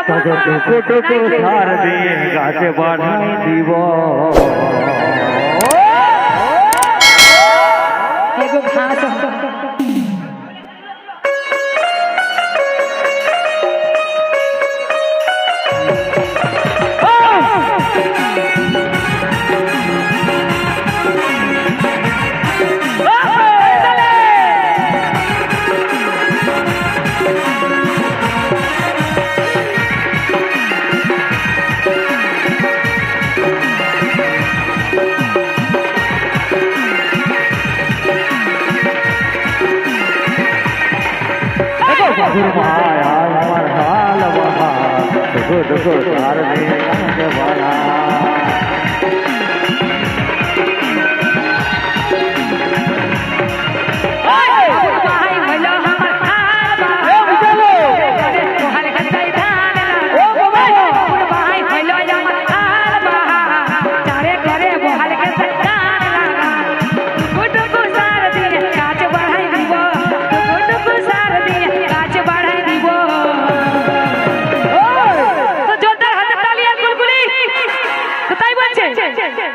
তাদেরকে ছোট করে সার দিয়ে গাছে বাড়াই দিব মধুর ভাই আজ আমার হাল বাহা দুঃখ দুঃখ তার দিয়ে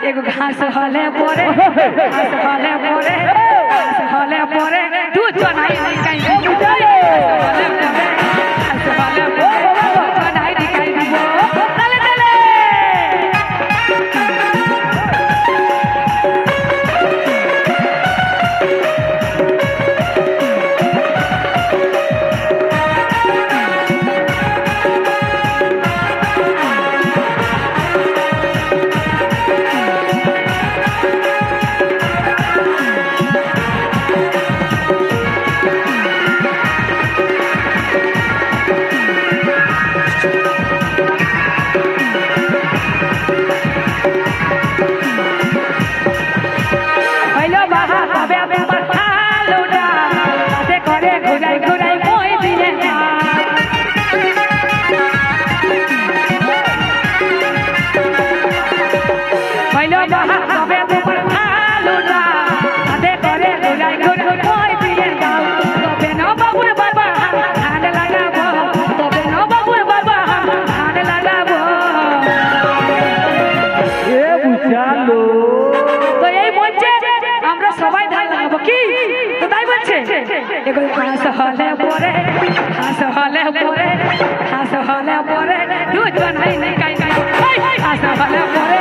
দেখো ঘাস হলে পরে ঘাস হলে পরে ঘাস হলে পরে। দুজনাই কাই এগো হাস হলে পরে, হাস হলে পরে, হাস হলে পরে দুজন হাই নাই কাই কাই। হাস হলে পরে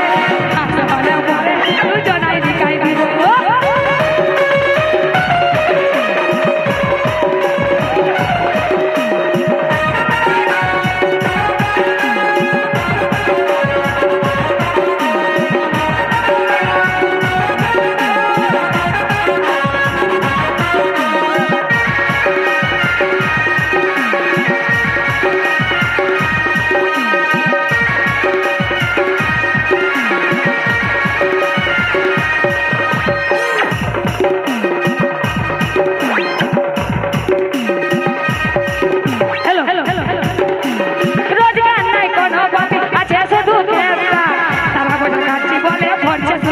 বাচ্চা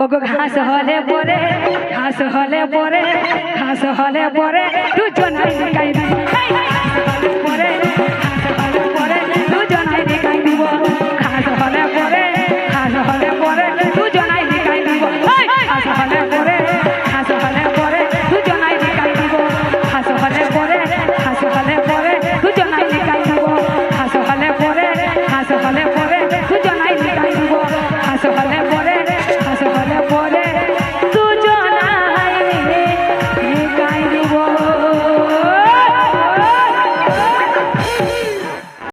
ওগো ঘাস হলে পরে ঘাস হলে পরে ঘাস হলে পরে দুজনাই